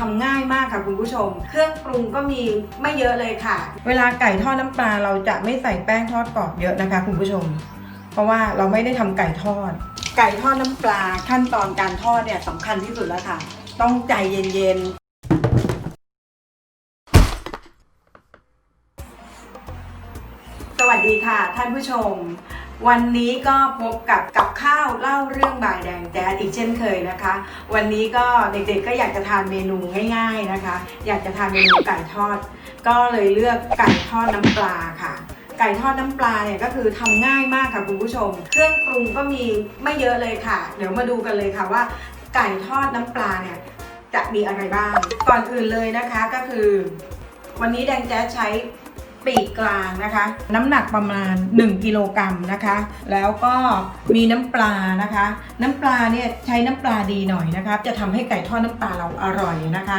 ทำง่ายมากค่ะคุณผู้ชม เครื่องปรุงก็มีไม่เยอะเลยค่ะ เวลาไก่ทอดน้ำปลาเราจะไม่ใส่แป้งทอดกรอบเยอะนะคะ คุณผู้ชม เพราะว่าเราไม่ได้ทำไก่ทอด ไก่ทอดน้ำปลาขั้นตอนการทอดเนี่ยสำคัญที่สุดแล้วค่ะ ต้องใจเย็นๆ สวัสดีค่ะท่านผู้ชม วันนี้ก็พบกับกับข้าวเล่าเรื่องบ่ายแดงแจ๊ดอีกเช่นเคยนะคะ วันนี้ก็เด็กๆก็อยากจะทานเมนูง่าย ๆนะคะ อยากจะทานเมนูไก่ทอด ก็เลยเลือกไก่ทอดน้ำปลาค่ะไก่ทอดน้ำปลาเนี่ยก็คือทำง่ายมากค่ะคุณผู้ชม เครื่องปรุงก็มีไม่เยอะเลยค่ะ เดี๋ยวมาดูกันเลยค่ะว่า ไก่ทอดน้ำปลาเนี่ยจะมีอะไรบ้าง ก่อนอื่นเลยนะคะก็คือ วันนี้แดงแจ๊ใช้ ปีกกลางนะคะ น้ำหนักประมาณ 1 กิโลกรัมนะคะ แล้วก็มีน้ำปลานะคะ น้ำปลาเนี่ยใช้น้ำปลาดีหน่อยนะคะ จะทำให้ไก่ทอดน้ำปลาเราอร่อยนะคะ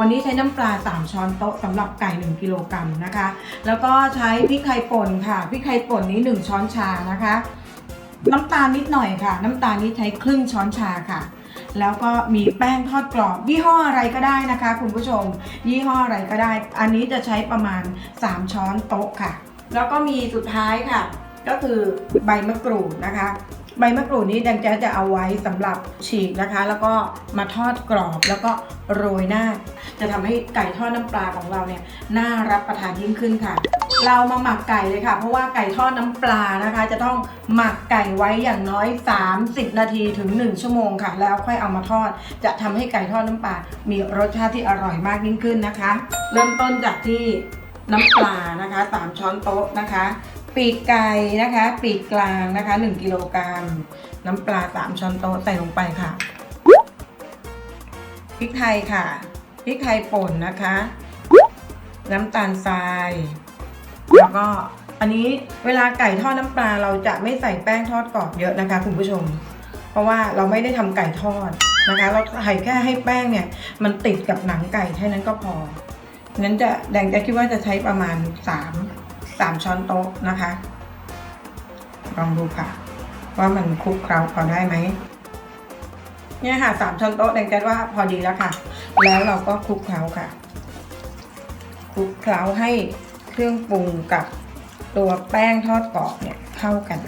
วันนี้ใช้น้ำปลา 3 ช้อนโต๊ะสำหรับไก่ 1 กิโลกรัมนะคะ แล้วก็ใช้พริกไทยป่นค่ะพริกไทยป่นนี้ 1 ช้อนชานะคะ น้ำตาลนิดหน่อยค่ะ น้ำตาลนี้ใช้ครึ่งช้อนชาค่ะ แล้วก็มีแป้งทอดกรอบ ยี่ห้ออะไรก็ได้นะคะ คุณผู้ชม ยี่ห้ออะไรก็ได้ อันนี้จะใช้ประมาณ 3 ช้อนโต๊ะค่ะ แล้วก็มีสุดท้ายค่ะ ก็คือใบมะกรูดนะคะใบมะกรูดนี้แดงแจะจะเอาไว้สำหรับฉีกนะคะ แล้วก็มาทอดกรอบแล้วก็โรยหน้า จะทำให้ไก่ทอดน้ำปลาของเราเนี่ยน่ารับประทานยิ่งขึ้นค่ะ เรามาหมักไก่เลยค่ะ เพราะว่าไก่ทอดน้ำปลานะคะ จะต้องหมักไก่ไว้อย่างน้อย 30 นาทีถึง 1 ชั่วโมงค่ะ แล้วค่อยเอามาทอด จะทำให้ไก่ทอดน้ำปลา มีรสชาติที่อร่อยมากยิ่งขึ้นนะคะ เริ่มต้นจากที่น้ำปลานะคะ 3 ช้อนโต๊ะนะคะ ปีกไก่นะคะ ปีกกลางนะคะ 1 กิโลกรัม น้ำปลา 3 ช้อนโต๊ะใส่ลงไปค่ะ พริกไทยค่ะ พริกไทยป่นนะคะ น้ำตาลทราย แล้วก็อันนี้เวลาไก่ทอดน้ำปลาเราจะไม่ใส่แป้งทอดกรอบเยอะนะคะคุณผู้ชม เพราะว่าเราไม่ได้ทำไก่ทอดนะคะ เราใส่แค่ให้แป้งเนี่ย มันติดกับหนังไก่แค่นั้นก็พอนั้นจะแดงจะคิดว่าจะใช้ประมาณ3 3ช้อนโต๊ะนะคะ ลองดูค่ะ ว่ามันคลุกเคล้าพอได้ไหมเนี่ยค่ะสามช้อนโต๊ะแดงจะว่าพอดีแล้วค่ะ แล้วเราก็คลุกเคล้าค่ะ คลุกเคล้าให้ เครื่องปรุงกับตัวแป้งทอดกรอบเนี่ยเข้ากัน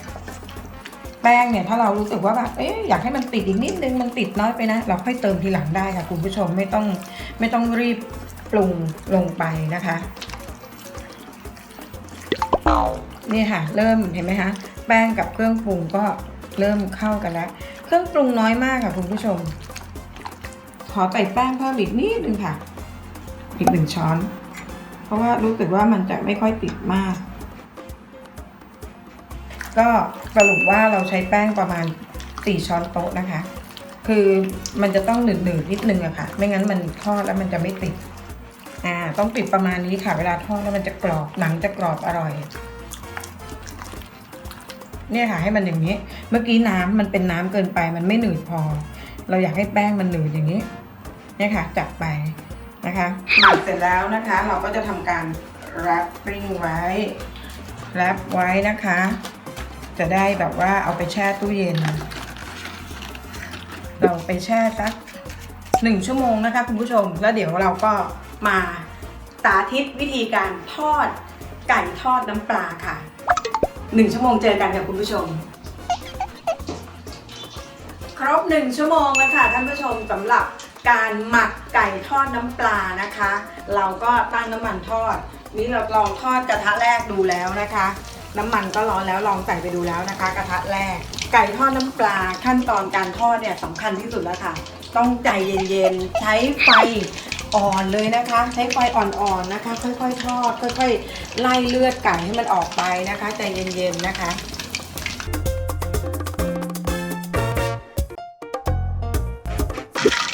แป้งเนี่ยถ้าเรารู้สึกว่าแบบเอ๊ะอยากให้มันติดอีกนิดนึงมันติดน้อยไปนะ เราค่อยเติมทีหลังได้ค่ะคุณผู้ชมไม่ต้องไม่ต้องรีบปรุงลงไปนะคะนี่ค่ะ เริ่มเห็นไหมคะแป้งกับเครื่องปรุงก็เริ่มเข้ากันแล้ว เครื่องปรุงน้อยมากค่ะคุณผู้ชม ขอใส่แป้งเพิ่มอีกนิดนึงค่ะ อีกหนึ่งช้อน เพราะว่ารู้สึกว่ามันจะไม่ค่อยติดมาก ก็สรุปว่าเราใช้แป้งประมาณ 4 ช้อนโต๊ะนะคะ คือมันจะต้องหนืดๆนิดนึงอะค่ะ ไม่งั้นมันทอดแล้วมันจะไม่ติด อ่า ต้องติดประมาณนี้ค่ะ เวลาทอดแล้วมันจะกรอบ หนังจะกรอบอร่อยเนี่ยค่ะให้มันอย่างนี้ เมื่อกี้น้ำมันเป็นน้ำเกินไป มันไม่หนืดพอ เราอยากให้แป้งมันหนืดอย่างนี้ เนี่ยค่ะ จัดไป นะคะหมักเสร็จแล้วนะคะ เราก็จะทำการแรปปิ้งไว้แรปไว้นะคะ จะได้แบบว่าเอาไปแช่ตู้เย็น เราไปแช่สักหนึ่งชั่วโมงนะคะคุณผู้ชม แล้วเดี๋ยวเราก็มาสาธิตวิธีการทอดไก่ทอดน้ำปลาค่ะหนึ่งชั่วโมงเจอกันค่ะคุณผู้ชม ครบหนึ่งชั่วโมงแล้วค่ะท่านผู้ชมสำหรับ การหมักไก่ทอดน้ำปลานะคะ เราก็ตั้งน้ำมันทอด นี่เราลองทอดกระทะแรกดูแล้วนะคะ น้ำมันก็ร้อนแล้วลองใส่ไปดูแล้วนะคะ กระทะแรก ไก่ทอดน้ำปลาขั้นตอนการทอดเนี่ยสำคัญที่สุดแล้วค่ะ ต้องใจเย็นๆ ใช้ไฟอ่อนเลยนะคะ ใช้ไฟอ่อนๆนะคะ ค่อยๆทอด ค่อยๆไล่เลือดไก่ให้มันออกไปนะคะ ใจเย็นๆนะคะ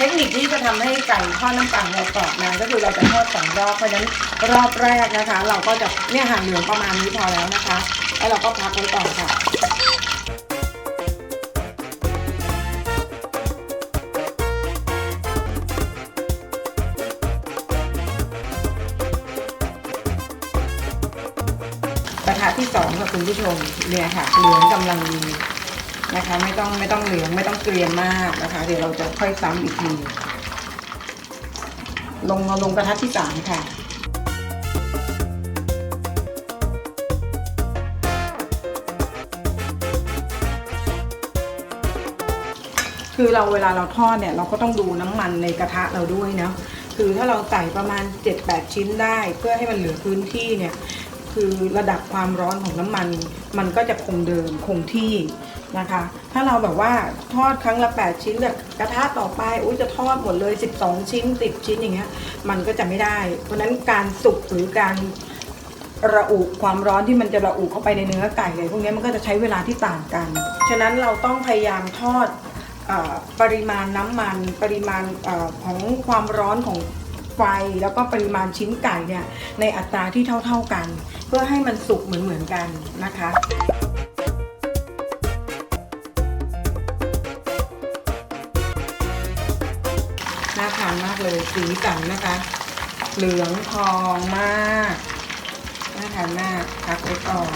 ทคนิคที่จะทำให้ไก่ทอดน้ำปลาเรากรอบนานก็คือเราจะทอดสองรอบเพราะฉะนั้นรอบแรกนะคะ เราก็จะเนี่ยห่างเหลืองประมาณนี้พอแล้วนะคะ แล้วเราก็พักไว้ก่อนค่ะกระทะที่สองค่ะคุณผู้ชมเนี่ยค่ะเหลืองกำลังดี นะคะ ไม่ต้องไม่ต้องเหลืองไม่ต้องเกรียมมากนะคะ เดี๋ยวเราจะค่อยซ้ำอีกทีลงลงกระทะที่สามค่ะคือเราเวลาเราทอดเนี่ยเราก็ต้องดูน้ำมันในกระทะเราด้วยนะคือถ้าเราใส่ประมาณ 7-8 ชิ้นได้ เพื่อให้มันเหลือพื้นที่เนี่ย คือระดับความร้อนของน้ำมัน มันก็จะคงเดิมคงที่นะคะ ถ้าเราแบบว่าทอดครั้งละ 8 ชิ้นแบบกระทะต่อไปอุ้ยจะทอดหมดเลย 12 ชิ้น 10 ชิ้นอย่างเงี้ยมันก็จะไม่ได้ เพราะนั้นการสุกหรือการระอุความร้อนที่มันจะระอุเข้าไปในเนื้อไก่เลยพวกนี้มันก็จะใช้เวลาที่ต่างกัน ฉะนั้นเราต้องพยายามทอดอปริมาณน้ำมัน ปริมาณอของความร้อนของ ไฟแล้วก็ปริมาณชิ้นไก่เนี่ยในอัตราที่เท่า ๆกัน เพื่อให้มันสุกเหมือนเหมือนๆกันนะคะน่าทานมากเลยสีสันนะคะ เหลืองทองมากน่าทานมากพักไว้ก่อน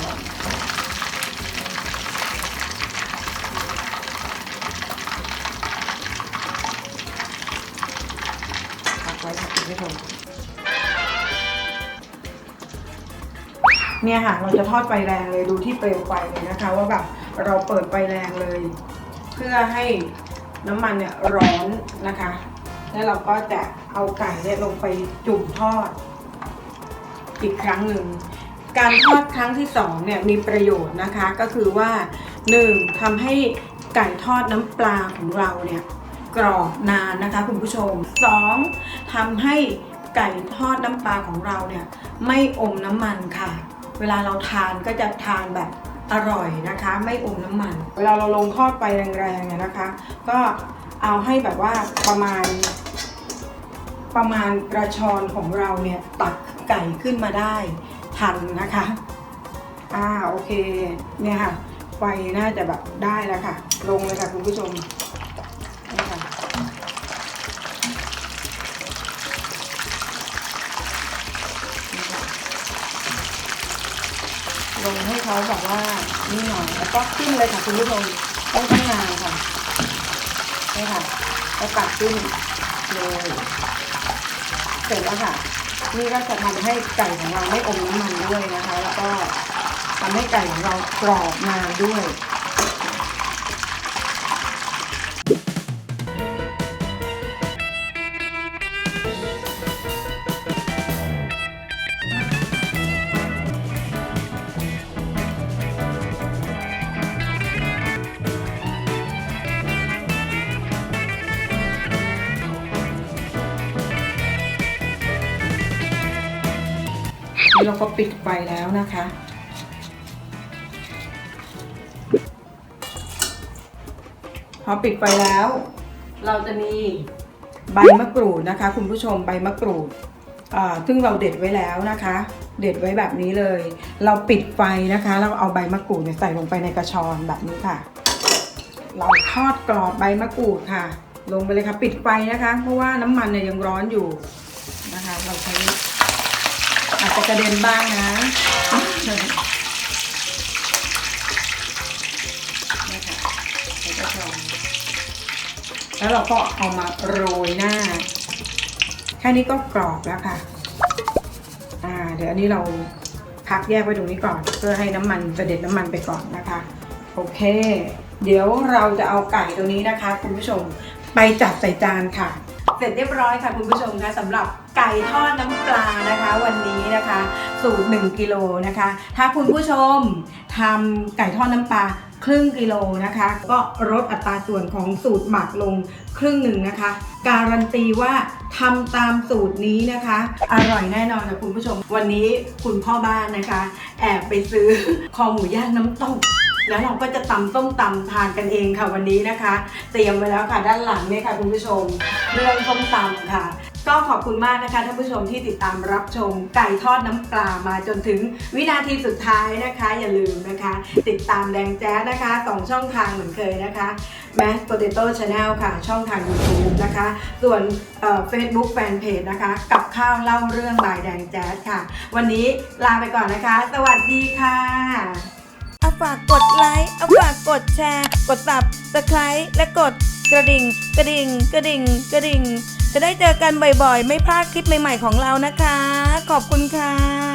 ชม เนี่ยค่ะ เราจะทอดไฟแรงเลยดูที่เปลวไฟเลยนะคะ ว่าแบบเราเปิดไฟแรงเลย เพื่อให้น้ำมันเนี่ยร้อนนะคะ แล้วเราก็จะเอาไก่เนี่ยลงไปจุ่มทอด อีกครั้งหนึ่งการทอดครั้งที่สองเนี่ยมีประโยชน์นะคะก็คือว่าหนึ่งทำให้ไก่ทอดน้ำปลาของเราเนี่ย กรอบนานนะคะคุณผู้ชม 2. ทำให้ไก่ทอดน้ำปลาของเราเนี่ยไม่อมน้ำมันค่ะ เวลาเราทานก็จะทานแบบอร่อยนะคะ ไม่อมน้ำมัน เวลาเราลงทอดไปแรงๆเนี่ยนะคะ ก็เอาให้แบบว่าประมาณ ประมาณกระชอนของเราเนี่ยตักไก่ขึ้นมาได้ทันนะคะอ่าโอเคเนี่ยค่ะไฟน่าจะแบบได้แล้วค่ะ ลงเลยค่ะคุณผู้ชม งให้เขาแบบว่านี่หน่อยแล้วก็ขึ้นเลยค่ะคุณผู้ชมต้องข้างานค่ะนี่ค่ะแล้วปัดขึ้นเลยเสร็จแล้วค่ะ นี่ก็จะทำให้ไก่ของเราไม่อมน้ำมันด้วยนะคะ แล้วก็ทำให้ไก่ของเรากรอบนานด้วย เราก็ปิดไฟแล้วนะคะ พอปิดไฟแล้ว เราจะมีใบมะกรูดนะคะ คุณผู้ชมใบมะกรูดซึ่งเราเด็ดไว้แล้วนะคะ เด็ดไว้แบบนี้เลย เราปิดไฟนะคะแล้วเอาใบมะกรูดใส่ลงไปในกระชอนแบบนี้ค่ะ เราทอดกรอบใบมะกรูดค่ะ ลงไปเลยค่ะ ปิดไฟนะคะ เพราะว่าน้ำมันเนี่ยยังร้อนอยู่นะคะ เราใช้ อาจจะกระเด็นบ้างนะนี่ค่ะใส่กระชอนแล้วเราก็เอามาโรยหน้า แค่นี้ก็กรอบแล้วค่ะ อ่า เดี๋ยวอันนี้เราพักแยกไว้ตรงนี้ก่อน เพื่อให้น้ำมันเสด็จน้ำมันไปก่อนนะคะ โอเค เดี๋ยวเราจะเอาไก่ตัวนี้นะคะ คุณผู้ชมไปจัดใส่จานค่ะ เสร็จเรียบร้อยค่ะคุณผู้ชมคะสำหรับ ก่ทอดน้ำปลานะคะ วันนี้นะคะ สูตร 1กิโลนะคะ ถ้าคุณผู้ชมทำไก่ทอดน้ำปลาครึ่งกิโลนะคะ ก็ลดอัตราส่วนของสูตรหมักลงครึ่งหนึ่งนะคะ การันตีว่าทำตามสูตรนี้นะคะ อร่อยแน่นอนค่ะคุณผู้ชม วันนี้คุณพ่อบ้านนะคะ แอบไปซื้อคอหมูย่างน้ำตก แล้วเราก็จะตำส้มตำทานกันเองค่ะวันนี้นะคะ เตรียมไว้แล้วค่ะด้านหลังเนี่ยค่ะคุณผู้ชม เรื่องส้มตำค่ะก็ขอบคุณมากนะคะท่านผู้ชมที่ติดตามรับชมไก่ทอดน้ำปลามาจนถึงวินาทีสุดท้ายนะคะ อย่าลืมนะคะ ติดตามแดงแจ๊สนะคะสองช่องทางเหมือนเคยนะคะ Mash Potato Channel ค่ะ ช่องทาง YouTube นะคะ ส่วนเฟซบุ๊กแฟนเพจนะคะ กับข้าวเล่าเรื่องบายแดงแจ๊สค่ะ วันนี้ลาไปก่อนนะคะ สวัสดีค่ะ ฝากกดไลค์เอาฝากกดแชร์ กด subscribe และกดกระดิ่ง กระดิ่ง กระดิ่ง กระดิ่ง จะได้เจอกันบ่อยๆ ไม่พลาดคลิปใหม่ๆของเรานะคะ ขอบคุณค่ะ